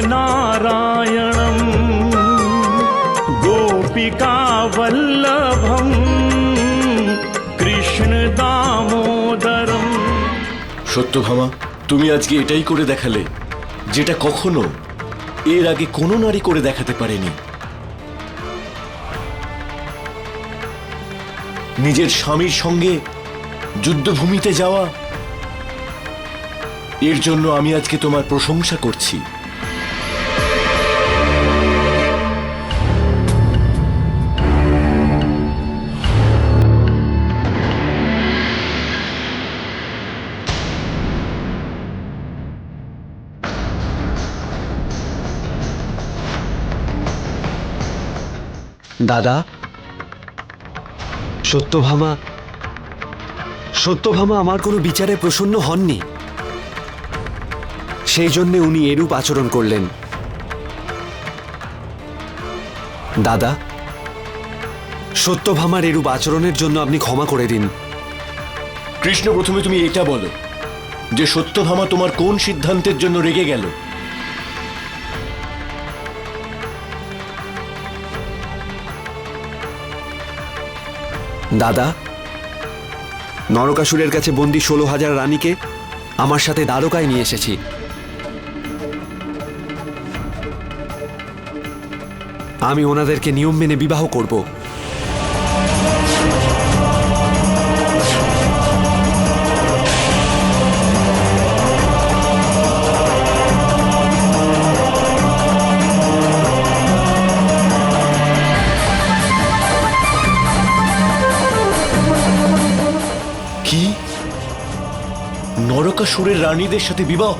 नाथ नारायणम् गोपिकावल्लभम् কৃষ্ণ দামোদরম সত্যভামা তুমি আজকে এটাই করে দেখালে যেটা কখনো এর আগে কোনো নারী করে দেখাতে পারেনি নিজের স্বামীর সঙ্গে যুদ্ধভূমিতে যাওয়া এর জন্য আমি আজকে তোমার প্রশংসা করছি দাদা? সত্যভামা সত্যভামা আমার কোনো বিচারে প্রসন্ন হননি। সেই জন্যে উনি এরূপ আচরণ করলেন। দাদা, সত্যভামার এরূপ আচরণের জন্য আপনি ক্ষমা করে দিন। কৃষ্ণ, প্রথমে তুমি এটা বলো যে সত্যভামা তোমার কোন সিদ্ধান্তের জন্য রেগে গেল? দাদা, নরকাসুরের কাছে বন্দি ষোলো হাজার রানীকে আমার সাথে দ্বারকায় নিয়ে এসেছি। আমি ওনাদেরকে নিয়ম মেনে বিবাহ করব। নরকাসুরের রানীদের সাথে বিবাহ?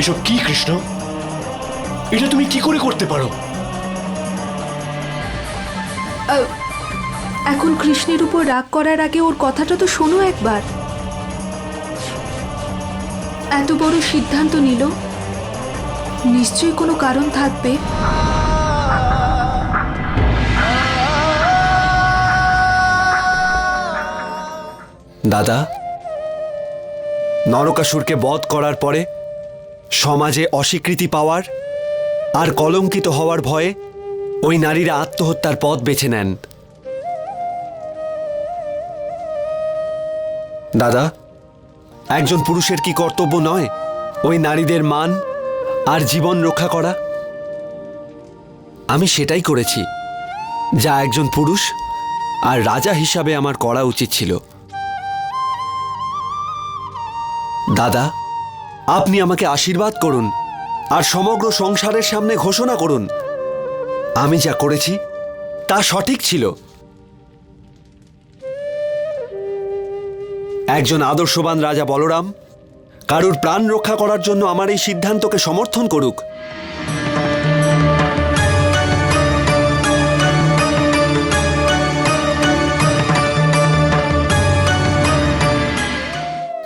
এসব কি, কৃষ্ণ? এটা তুমি কি করে করতে পারো? এখন কৃষ্ণের উপর রাগ করার আগে ওর কথাটা তো শোনো একবার। এত বড় সিদ্ধান্ত নিল। নিশ্চয়ই কোনো কারণ থাকবে। দাদা। নরকাসুরকে বধ করার পরে সমাজে অস্বীকৃতি পাওয়ার আর কলঙ্কিত হওয়ার ভয়ে ওই নারীরা আত্মহত্যার পথ বেছে নেন। দাদা, একজন পুরুষের কি কর্তব্য নয় ওই নারীদের মান আর জীবন রক্ষা করা? আমি সেটাই করেছি, যা একজন পুরুষ আর রাজা হিসাবে আমার করা উচিত ছিল। দাদা, আপনি আমাকে আশীর্বাদ করুন আর সমগ্র সংসারের সামনে ঘোষণা করুন। আমি যা করেছি, তা সঠিক ছিল। একজন আদর্শবান রাজা বলরাম, কারুর প্রাণ রক্ষা করার জন্য আমার এই সিদ্ধান্তকে সমর্থন করুক।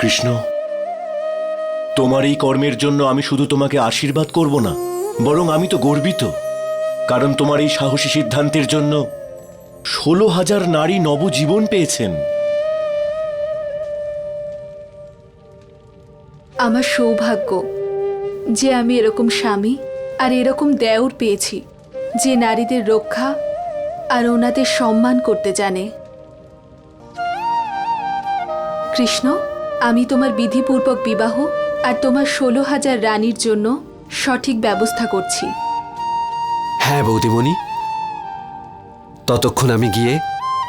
কৃষ্ণ তোমার এই কর্মের জন্য আমি শুধু তোমাকে আশীর্বাদ করব না, বরং আমি তো গর্বিত, কারণ তোমার এই সাহসী সিদ্ধান্তের জন্য ষোলো হাজার নারী নবজীবন পেয়েছেন। আমার সৌভাগ্য যে আমি এরকম স্বামী আর এরকম দেওর পেয়েছি, যে নারীদের রক্ষা আর ওনাদের সম্মান করতে জানে। কৃষ্ণ, আমি তোমার বিধিপূর্বক বিবাহ আর তোমার ষোলো হাজার রানীর জন্য সঠিক ব্যবস্থা করছি। হ্যাঁ বৌদিমণি। ততক্ষণ আমি গিয়ে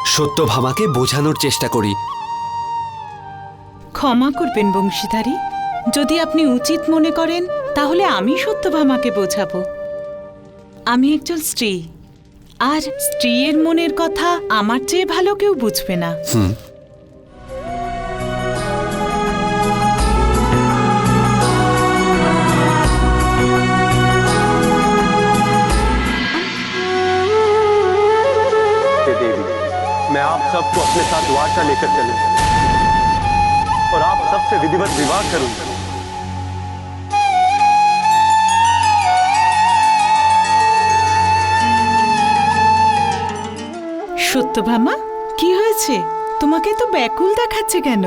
সত্যভামাকে বোঝানোর চেষ্টা করি। ক্ষমা করবেন বংশীধারী। যদি আপনি উচিত মনে করেন তাহলে আমি সত্যভামাকে বোঝাবো। আমি একজন স্ত্রী। আর স্ত্রীর মনের কথা আমার চেয়ে ভালো কেউ বুঝবে না। হুম। सबको अपने साथ द्वारका लेकर चलूं और आप सबसे विधिवत विवाह करूंगा সত্যভামা কি হয়েছে তোমাকে তো ব্যাকুল দেখাচ্ছে কেন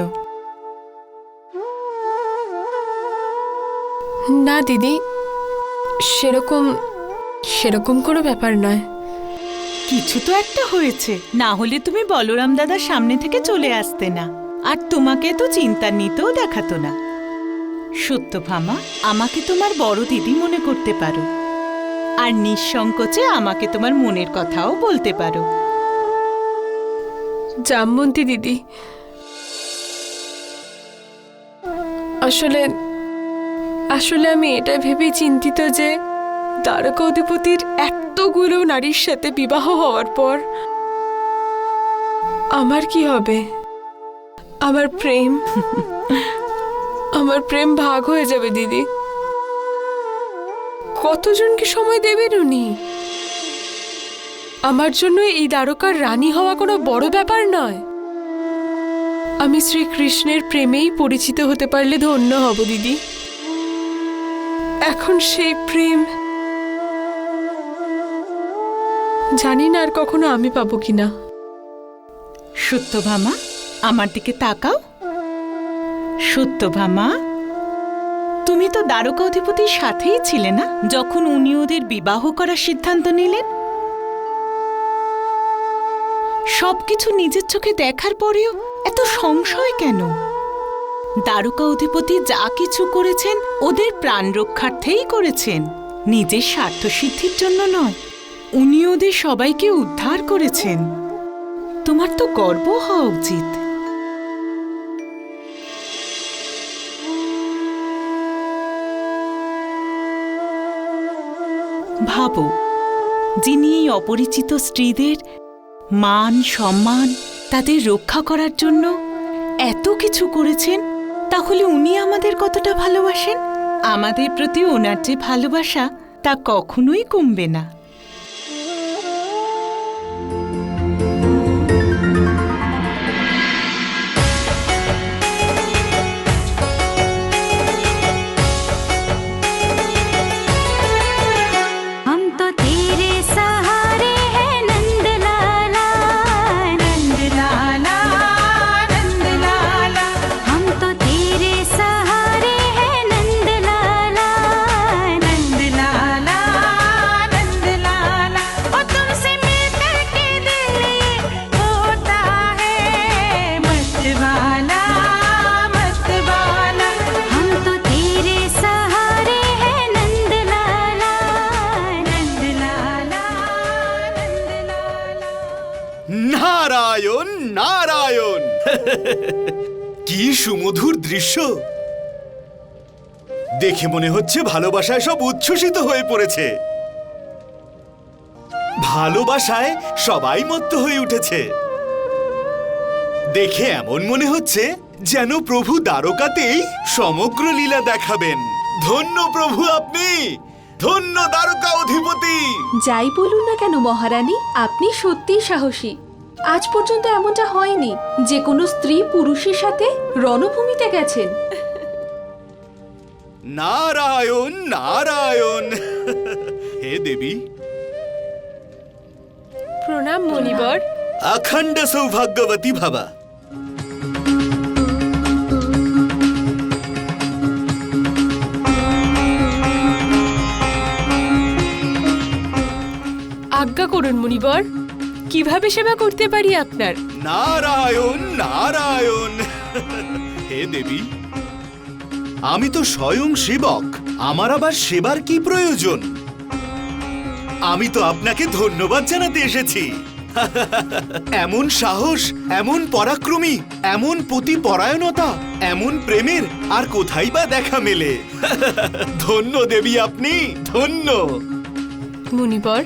না দিদি সেরকম সেরকম কোনো ব্যাপার নয় কিছু তো একটা হয়েছে। না হলে তুমি বলরাম দাদার সামনে থেকে চলে আসতে না। আর তোমাকে তো চিন্তা নিতেও দেখাতো না। সত্যভামা আমাকে তোমার বড় দিদি মনে করতে পারো। আর নিঃসংকোচে আমাকে তোমার মনের কথাও বলতে পারো। জামবন্তী দিদি, আসলে আসলে আমি এটা ভেবেই চিন্তিত যে দ্বারকা অধিপতির এতগুলো নারীর সাথে বিবাহ হওয়ার পর আমার কি হবে? আমার প্রেম আমার প্রেম ভাগ হয়ে যাবে, দিদি। কতজনকে সময় দেবেন উনি? আমার জন্য এই দ্বারকার রানী হওয়া কোনো বড় ব্যাপার নয়। আমি শ্রীকৃষ্ণের প্রেমেই পরিচিত হতে পারলে ধন্য হব, দিদি। এখন সেই প্রেম জানি না আর কখনো আমি পাবো কিনা। সত্যভামা আমার দিকে তাকাও। সত্যভামা তুমি তো দ্বারকা অধিপতির সাথেই ছিলে না, যখন উনি ওদের বিবাহ করার সিদ্ধান্ত নিলেন? সবকিছু নিজের চোখে দেখার পরেও এত সংশয় কেন? দ্বারকা অধিপতি যা কিছু করেছেন, ওদের প্রাণ রক্ষার্থেই করেছেন। নিজের স্বার্থ সিদ্ধির জন্য নয়। উনি ওদের সবাইকে উদ্ধার করেছেন। তোমার তো গর্ব হওয়া উচিত। ভাবো, যিনি এই অপরিচিত স্ত্রীদের মান, সম্মান, তাদের রক্ষা করার জন্য এত কিছু করেছেন, তাহলে উনি আমাদের কতটা ভালোবাসেন? আমাদের প্রতি ওনার যে ভালোবাসা, তা কখনোই কমবে না। Thank you. কি সুমধুর দৃশ্য। দেখে মনে হচ্ছে ভালোবাসায় সব উচ্ছ্বসিত হয়ে পড়েছে। ভালোবাসায় সবাই মত্ত হয়ে উঠেছে। দেখে এমন মনে হচ্ছে যেন প্রভু দ্বারকাতেই সমগ্র লীলা দেখাবেন। ধন্য প্রভু আপনি! ধন্য দ্বারকা অধিপতি! যাই বলুন না কেন মহারানী, আপনি সত্যিই সাহসী। আজ পর্যন্ত এমনটা হয়নি যে কোনো স্ত্রী পুরুষের সাথে রণভূমিতে গেছেন। নারায়ণ নারায়ণ। হে দেবী। প্রণাম মণিবর। অখণ্ড সৌভাগ্যবতী ভাবা। আজ্ঞা করুন মণিবর। কীভাবে সেবা করতে পারি আপনার? নারায়ণ নারায়ণ। হে দেবী আমি তো স্বয়ং সেবক। আমার আবার সেবার কি প্রয়োজন? আমি তো আপনাকে ধন্যবাদ জানাতে এসেছি। এমন সাহস এমন পরাক্রমী এমন পতি পরায়ণতা এমন প্রেমের আর কোথায় বা দেখা মেলে? ধন্য দেবী আপনি ধন্য। মণিবর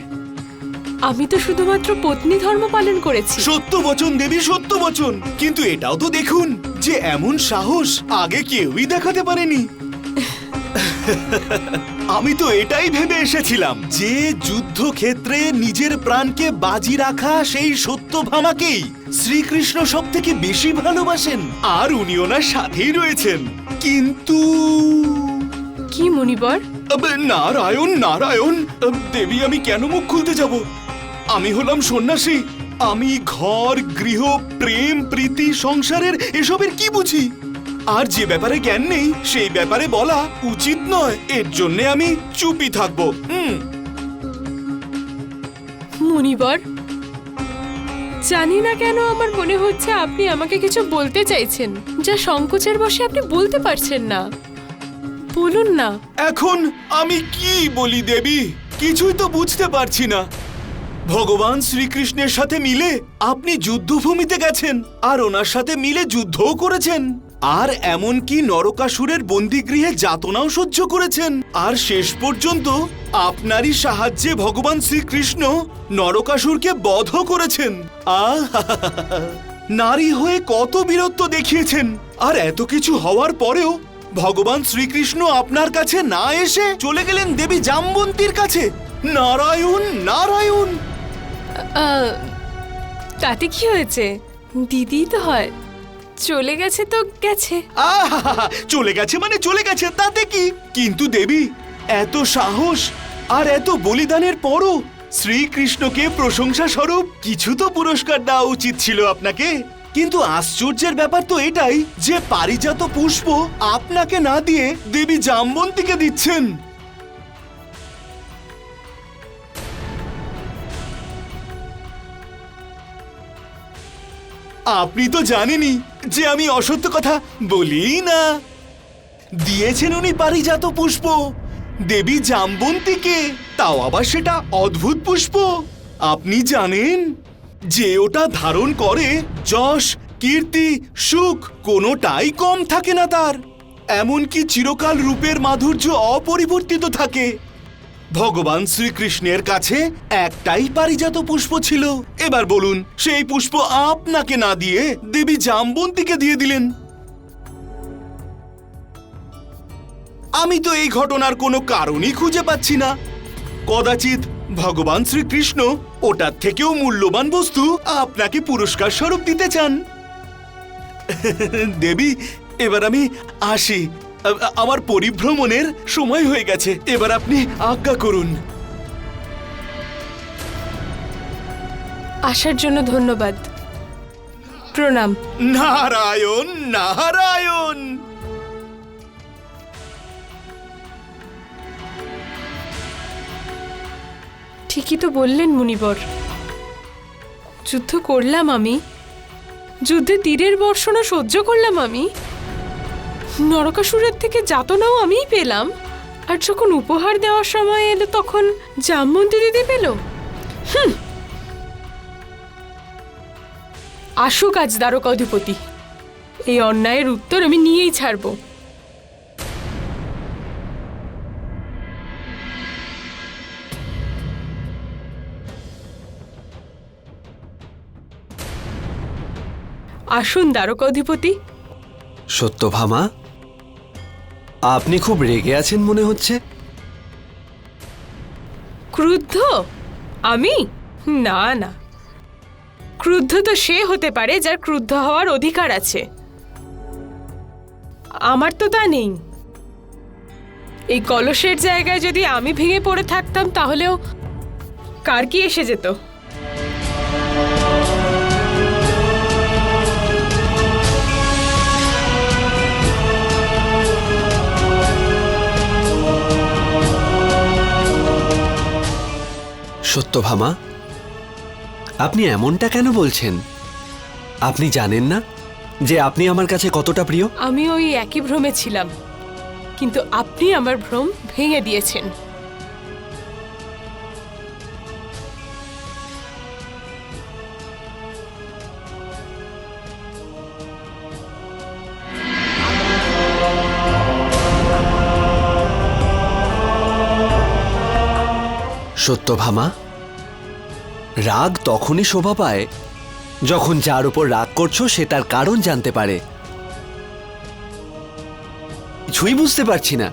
আমি তো শুধুমাত্র পত্নী ধর্ম পালন করেছি। সত্য বচন দেবী সত্য বচন। কিন্তু এটাও তো দেখুন যে এমন সাহস আগে কেউই দেখাতে পারেনি। আমি তো এটাই ভেবে এসেছিলাম যে যুদ্ধক্ষেত্রে নিজের প্রাণকে বাজি রাখা সেই সত্যভামাকেই শ্রীকৃষ্ণ সব থেকে বেশি ভালোবাসেন আর উনি ওনার সাথেই রয়েছেন। কিন্তু কি মণিবর? আবে, নারায়ণ নারায়ণ দেবী আমি কেন মুখ খুলতে যাব? আমি হলাম সন্ন্যাসী। আমি ঘর গৃহ প্রেম প্রীতি সংসারের এসবের কি বুঝি? আর যে ব্যাপারে জ্ঞান নেই সেই ব্যাপারে বলা উচিত নয়। এর জন্য আমি চুপই থাকব। হুম। মুনিবর জানি না কেন আমার মনে হচ্ছে আপনি আমাকে কিছু বলতে চাইছেন যা সংকোচের বসে আপনি বলতে পারছেন না। বলুন না। এখন আমি কি বলি দেবী? কিছুই তো বুঝতে পারছি না। ভগবান শ্রীকৃষ্ণের সাথে মিলে আপনি যুদ্ধভূমিতে গেছেন আর ওনার সাথে মিলে যুদ্ধও করেছেন। আর এমনকি নরকাসুরের বন্দিগৃহে যাতনাও সহ্য করেছেন। আর শেষ পর্যন্ত আপনারই সাহায্যে ভগবান শ্রীকৃষ্ণ নরকাসুরকে বধ করেছেন। আহ! নারী হয়ে কত বীরত্ব দেখিয়েছেন। আর এত কিছু হওয়ার পরেও ভগবান শ্রীকৃষ্ণ আপনার কাছে না এসে চলে গেলেন দেবী জামবন্তীর কাছে। নারায়ণ নারায়ণ! তাতে কি হয়েছে? দিদি তো হয়। চলে গেছে তো গেছে। আহা চলে গেছে মানে চলে গেছে, তাতে কি? কিন্তু দেবী, এত সাহস আর এত বলিদানের পরও শ্রীকৃষ্ণকে প্রশংসা স্বরূপ কিছু তো পুরস্কার দেওয়া উচিত ছিল আপনাকে। কিন্তু আশ্চর্যের ব্যাপার তো এটাই যে পারিজাত পুষ্প আপনাকে না দিয়ে দেবী জামবন্তীকে দিচ্ছেন। আপনি তো জানেনই যে আমি অসত্য কথা বলি না। দিয়েছেন উনি পারিজাত পুষ্প, দেবী জামবন্তীকে, তাও আবার সেটা অদ্ভুত পুষ্প। আপনি জানেন যে ওটা ধারণ করে যশ, কীর্তি, সুখ কোনোটাই কম থাকে না তার। এমনকি চিরকাল রূপের মাধুর্য অপরিবর্তিত থাকে। ভগবান শ্রীকৃষ্ণের কাছে একটাই পারিজাত পুষ্প ছিল। এবার বলুন, সেই পুষ্প আপনাকে না দিয়ে দেবী জামবন্তীকে দিয়ে দিলেন। আমি তো এই ঘটনার কোনো কারণই খুঁজে পাচ্ছি না। কদাচিৎ ভগবান শ্রীকৃষ্ণ ওটার থেকেও মূল্যবান বস্তু আপনাকে পুরস্কার স্বরূপ দিতে চান। দেবী, এবার আমি আসি। আমার পরিভ্রমণের সময় হয়ে গেছে। এবার আপনি আজ্ঞা করুন। আসার জন্য ধন্যবাদ। প্রণাম। নারায়ণ নারায়ণ! ঠিকই তো বললেন মুনিবর। যুদ্ধ করলাম আমি। যুদ্ধে তীরের বর্ষণও সহ্য করলাম আমি। নরকাসুরের থেকে যাতনাও আমিই পেলাম। আর যখন উপহার দেওয়ার সময় এলো তখন জামবন্তি দিদি পেল? আসুক আজ দ্বারকা অধিপতি এই অন্যায়ের উত্তর আমি নিয়েই ছাড়বো। আসুন দ্বারকা অধিপতি সত্যভামা আপনি খুব রেগে আছেন মনে হচ্ছে। ক্রুদ্ধ? আমি? না না। ক্রুদ্ধ তো সে হতে পারে যার ক্রুদ্ধ হওয়ার অধিকার আছে। আমার তো তা নেই। এই কলসের জায়গায় যদি আমি ভেঙে পড়ে থাকতাম তাহলেও কার কি এসে যেত? সত্যভামা আপনি এমনটা কেন বলছেন? আপনি জানেন না যে আপনি আমার কাছে কতটা প্রিয়? আমি ওই একই ভ্রমে ছিলাম কিন্তু আপনি আমার ভ্রম ভেঙে দিয়েছেন। সত্যভামা রাগ তখনই শোভা পায়, যখন যার উপর রাগ করছ সে তার কারণ জানতে পারে। কিছুই বুঝতে পারছি না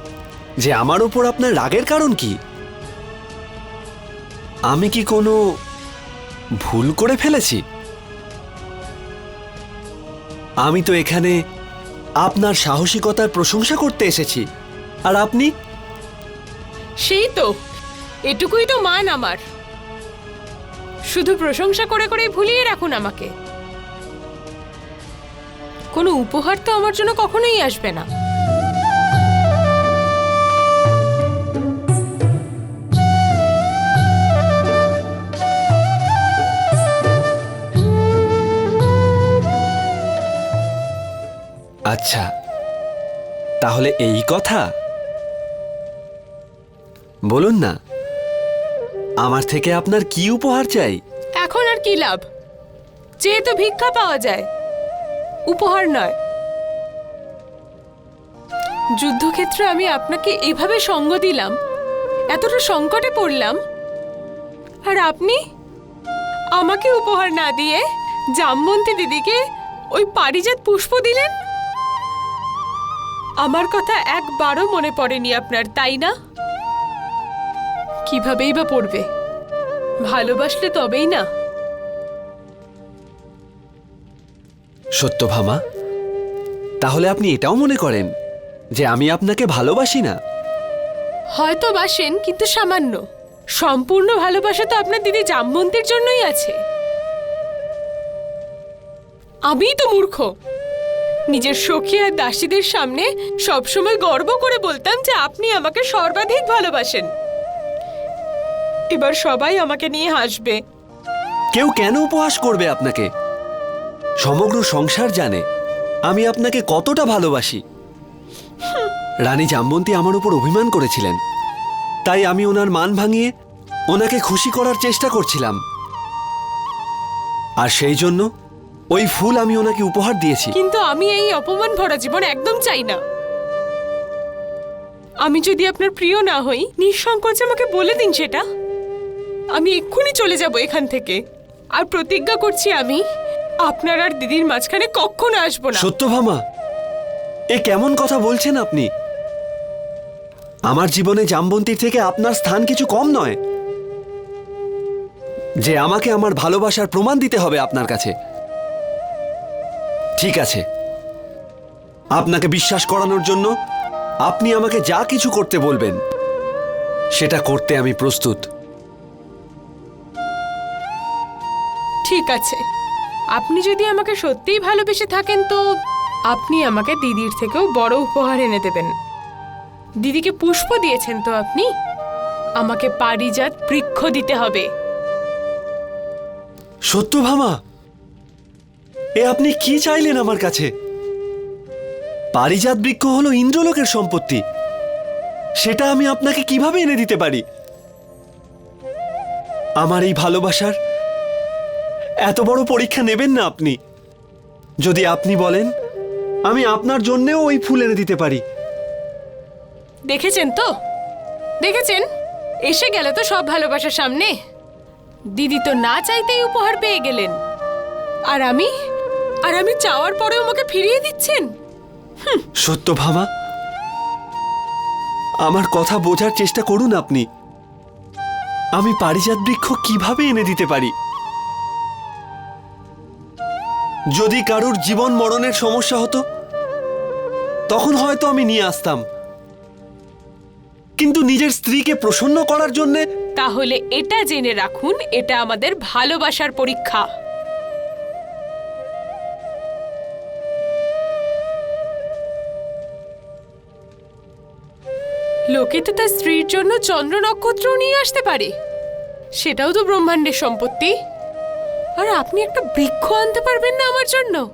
যে আমার উপর আপনার রাগের কারণ কি। আমি কি কোনো ভুল করে ফেলেছি? আমি তো এখানে আপনার সাহসিকতার প্রশংসা করতে এসেছি, আর আপনি? সেই তো, এটুকুই তো মান আমার। শুধু প্রশংসা করে করেই ভুলিয়ে রাখুন আমাকে। কোনো উপহার তো আমার জন্য কখনোই আসবে না। আচ্ছা তাহলে এই কথা? বলুন না। আমার থেকে আপনার কি উপহার চাই? এখন আর কি লাভ? যেহেতু ভিক্ষা পাওয়া যায়। উপহার নয়। যুদ্ধক্ষেত্রে আমি আপনাকে এভাবে সঙ্গ দিলাম, এতটা সংকটে পড়লাম, আর আপনি আমাকে উপহার না দিয়ে জামবন্তী দিদিকে ওই পারিজাত পুষ্প দিলেন? আমার কথা একবারও মনে পড়েনি আপনার, তাই না? কিভাবেই বা পড়বে? ভালোবাসলে তবেই না। সত্যভামা তাহলে আপনি এটাও মনে করেন যে আমি আপনাকে ভালোবাসি না? হয়তো বাসেন কিন্তু সামান্য। সম্পূর্ণ ভালোবাসা তো আপনার দিদি জামবন্তীর জন্যই আছে। আমিই তো মূর্খ। নিজের সখী আর দাসীদের সামনে সবসময় গর্ব করে বলতাম যে আপনি আমাকে সর্বাধিক ভালোবাসেন। এবার সবাই আমাকে নিয়ে হাসবে। কেউ কেন উপহাস করবে আপনাকে? সমগ্র সংসার জানে আমি আপনাকে কতটা ভালোবাসি। রানী জামবন্তী আমার উপর অভিমান করেছিলেন। তাই আমি ওনার মান ভাঙিয়ে ওনাকে খুশি করার চেষ্টা করছিলাম। আর সেই জন্য ওই ফুল আমি ওনাকে উপহার দিয়েছি। কিন্তু আমি এই অপমান ভরা জীবন একদম চাই না। আমি যদি আপনার প্রিয় না হই নিঃসংকোচে আমাকে বলে দিন সেটা। আমি এক্ষুনি চলে যাব এখান থেকে। আর প্রতিজ্ঞা করছি আমি, আপনার আর দিদির মাঝখানে কখনো আসব না। সত্যভামা, এ কেমন কথা বলছেন আপনি? আমার জীবনে জামবন্তীর থেকে আপনার স্থান কিছু কম নয়। যে আমাকে আমার ভালোবাসার প্রমাণ দিতে হবে আপনার কাছে। ঠিক আছে। আপনাকে বিশ্বাস করানোর জন্য আপনি আমাকে যা কিছু করতে বলবেন, সেটা করতে আমি প্রস্তুত। ঠিক আছে। আপনি যদি আমাকে সত্যিই ভালোবেসে থাকেন তো আপনি আমাকে দিদির থেকেও বড় উপহার এনে দেবেন। দিদিকে পুষ্প দিয়েছেন তো আপনি? আমাকে পারিজাত বৃক্ষ দিতে হবে। সত্যভামা এ আপনি কি চাইলেন আমার কাছে? পারিজাত বৃক্ষ হলো ইন্দ্রলোকের সম্পত্তি। সেটা আমি আপনাকে কীভাবে এনে দিতে পারি? আমার এই ভালোবাসার এত বড় পরীক্ষা নেবেন না আপনি। যদি আপনি বলেন আমি আপনার জন্যেও ওই ফুল এনে দিতে পারি। দেখেছেন তো? দেখেছেন? এসে গেল তো সব ভালোবাসার সামনে। দিদি তো না চাইতেই উপহার পেয়ে গেলেন। আর আমি? আর আমি চাওয়ার পরেও আমাকে ফিরিয়ে দিচ্ছেন? সত্যভামা আমার কথা বোঝার চেষ্টা করুন আপনি। আমি পারিজাত বৃক্ষ কীভাবে এনে দিতে পারি? যদি কারুর জীবন মরণের সমস্যা হতো, তখন হয়তো আমি নিয়ে আসতাম। কিন্তু নিজের স্ত্রীকে প্রসন্ন করার জন্যে তাহলে এটা জেনে রাখুন, এটা আমাদের ভালোবাসার পরীক্ষা। লোকে তো তার স্ত্রীর জন্য চন্দ্র নক্ষত্র নিয়ে আসতে পারে। সেটাও তো ব্রহ্মাণ্ডের সম্পত্তি। আর আপনি একটা বৃক্ষ আনতে পারবেন না আমার জন্য।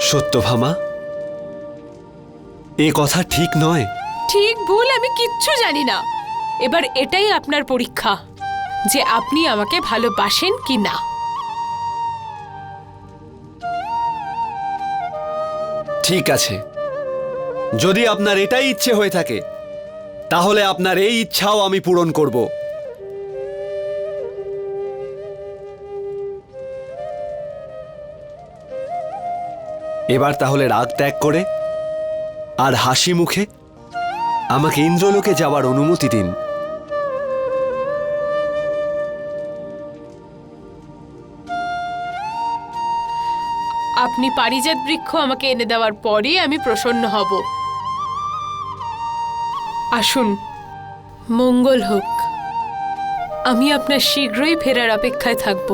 সত্যভামা এ কথা ঠিক নয়। ঠিক ভুল আমি কিচ্ছু জানি না। এবার এটাই আপনার পরীক্ষা যে আপনি আমাকে ভালোবাসেন কি না। ঠিক আছে। যদি আপনার এটাই ইচ্ছে হয়ে থাকে তাহলে আপনার এই ইচ্ছাও আমি পূরণ করব। এবার তাহলে রাগ ত্যাগ করে আর হাসি মুখে আমাকে ইন্দ্রলোকে যাওয়ার অনুমতি দিন। আপনি পারিজাত বৃক্ষ আমাকে এনে দেওয়ার পরই আমি প্রসন্ন হব। আসুন মঙ্গল হোক। আমি আপনার শীঘ্রই ফেরার অপেক্ষায় থাকব।